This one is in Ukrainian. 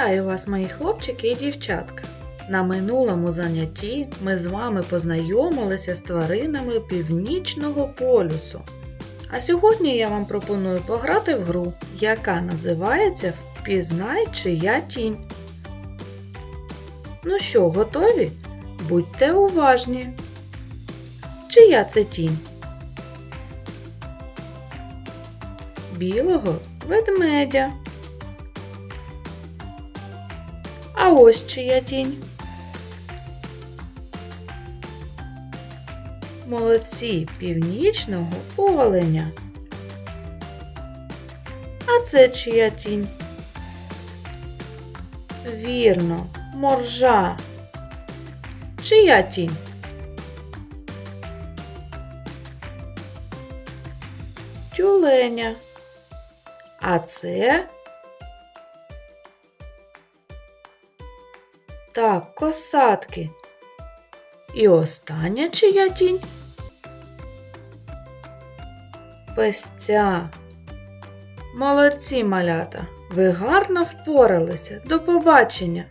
вас, мої хлопчики і дівчатка. На минулому занятті ми з вами познайомилися з тваринами північного полюсу. А сьогодні я вам пропоную пограти в гру, яка називається Впізнай чия тінь. Ну що, готові? Будьте уважні. Чия це тінь? Білого ведмедя. А ось чия тінь. Молодці північного оленя. А це чия тінь? Вірно, моржа. Чия тінь? Тюленя. А це так, косатки. І остання чия тінь? Песця. Молодці, малята. Ви гарно впоралися. До побачення.